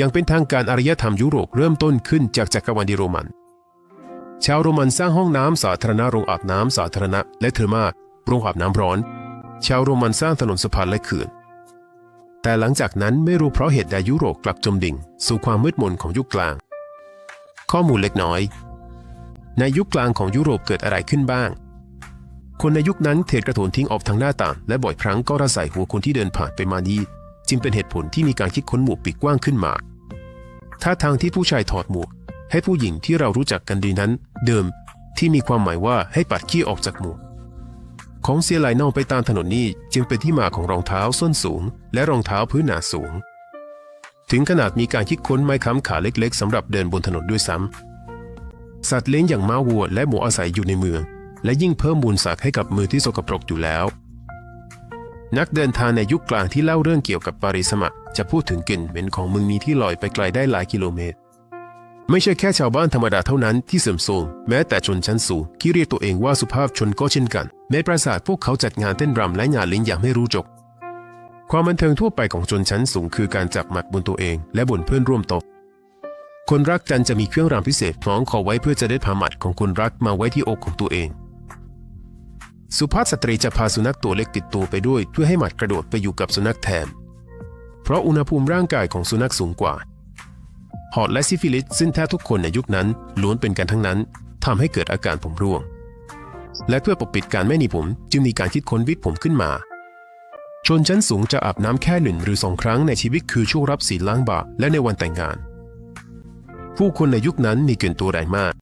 ยังเป็นทางการอารยธรรมยุโรปเริ่มต้นขึ้นจากจักรวรรดิโรมัน ชาวโรมันสร้างห้องน้ำสาธารณะโรงอาบน้ำสาธารณะ และเทอร์มาโรงอาบน้ำร้อน ชาวโรมันสร้างถนนสะพานและเขื่อนแต่หลังจากนั้นไม่รู้เพราะเหตุใดยุโรปกลับจมดิ่ง สู่ความมืดมนของยุคกลาง ข้อมูลเล็กน้อย ในยุคกลางของยุโรปเกิดอะไรขึ้นบ้าง คนในยุคนั้นเทกระโถนทิ้งออกทางหน้าต่าง และบ่อยครั้งก็ระใส่หัวคนที่เดินผ่านไปมานี้ จึงเป็นเหตุผลที่มีการคิดค้นหมวกปีกกว้างขึ้นมาถ้าทางที่ผู้ชายถอดหมวก ให้ผู้หญิงที่เรารู้จักกันดีนั้น เดิมที่มีความหมายว่าให้ปัดขี้ออกจากหมวกของเสียไหลนองไปตามถนนนี้จึงเป็นที่มาของรองเท้าส้นสูง และรองเท้าพื้นหนาสูง ถึงขนาดมีการคิดค้นไม้ค้ำขาเล็กๆสำหรับเดินบนถนนด้วยซ้ำสัตว์เลี้ยงอย่างม้าวัวและหมูอาศัยอยู่ในเมือง และยิ่งเพิ่มมูลสักให้กับมือที่สกปรกอยู่แล้ว นักเดินทางในยุคกลางที่เล่าเรื่องเกี่ยวกับปาริสมะจะพูดถึงกลิ่นเหม็นของเมืองนี้ที่ลอยไปไกลได้หลายกิโลเมตร ไม่ใช่แค่ชาวบ้านธรรมดาเท่านั้นที่เสื่อมโทรมแม้แต่ชนชั้นสูงที่เรียกตัวเองว่าสุภาพชนก็เช่นกันแม้ปราสาทพวกเขาจัดงานเต้นรำและงานลี้ยงอย่างไม่รู้จบความบันเทิงทั่วไปของชนชั้นสูงคือการจับหมัดบนตัวเอง และบนเพื่อนร่วมโต๊ะคนรักกันจะมีเครื่องรางพิเศษคล้องคอไว้เพื่อจะได้พาหมัดของคนรักมาไว้ที่อกของตัวเอง สุภาพสตรีจะพาสุนัขตัวเล็กติดตัวไปด้วย เพื่อให้หมัดกระโดดไปอยู่กับสุนัขแทน เพราะอุณหภูมิร่างกายของสุนัขสูงกว่า หอดและซิฟิลิสซึ่งแทบทุกคนในยุคนั้นล้วนเป็นกันทั้งนั้นทำให้เกิดอาการผมร่วง และเพื่อปกปิดการไม่มีผม จึงมีการคิดค้นวิกผมขึ้นมา ชนชั้นสูงจะอาบน้ำแค่หนึ่งหรือสองครั้งในชีวิตคือช่วงรับศีลล้างบาปและในวันแต่งงาน ผู้คนในยุคนั้นมีกลิ่นตัวแรงมาก